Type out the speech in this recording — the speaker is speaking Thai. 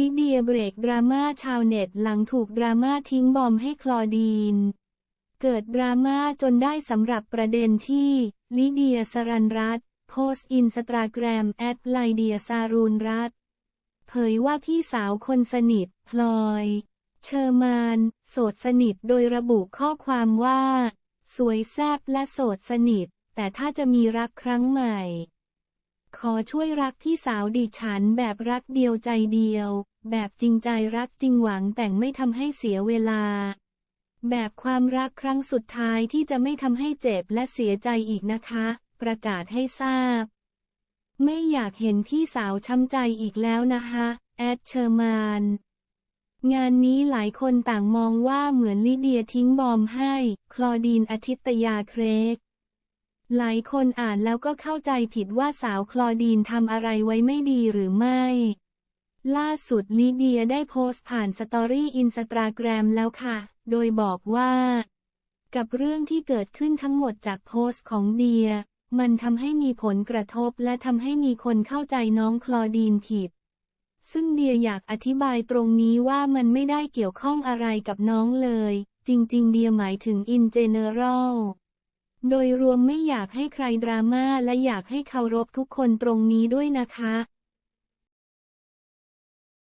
ลิเดียเบรกดราม่าชาวเน็ตหลังถูกดราม่าทิ้งบอมให้คลอดีน เกิดดราม่าจนได้สำหรับประเด็นที่ลิเดียสรันรัตโพสอินสตาแกรมแอดไลเดียซารูนรัตเผยว่าพี่สาวคนสนิทพลอย เชอร์มาน โสดสนิทโดยระบุข้อความว่า สวยแซบและโสดสนิท แต่ถ้าจะมีรักครั้งใหม่ ขอช่วยรักพี่สาวดิฉันแบบรักเดียวใจเดียว แบบจริงใจรักจริงหวังแต่งไม่ทำให้เสียเวลา แบบความรักครั้งสุดท้ายที่จะไม่ทำให้เจ็บและเสียใจอีกนะคะ ประกาศให้ทราบ ไม่อยากเห็นพี่สาวช้ำใจอีกแล้วนะคะ แอดเชอร์มานงานนี้หลายคนต่างมองว่าเหมือนลิเดียทิ้งบอมให้ คลอดีนอาทิตยาเครก หลายคนอ่านแล้วก็เข้าใจผิดว่าสาวคลอดีนทำอะไรไว้ไม่ดีหรือไม่ ล่าสุดลิเดียได้โพสต์ผ่านสตอรี่อินสตาแกรมแล้วค่ะ โดยบอกว่า กับเรื่องที่เกิดขึ้นทั้งหมดจากโพสต์ของเดีย มันทำให้มีผลกระทบและทำให้มีคนเข้าใจน้องคลอดีนผิด ซึ่งเดียอยากอธิบายตรงนี้ว่ามันไม่ได้เกี่ยวข้องอะไรกับน้องเลย จริง ๆ เดียหมายถึง in general โดยรวมไม่อยากให้ใครดราม่าและอยากให้เคารพทุกคนตรงนี้ด้วยนะคะ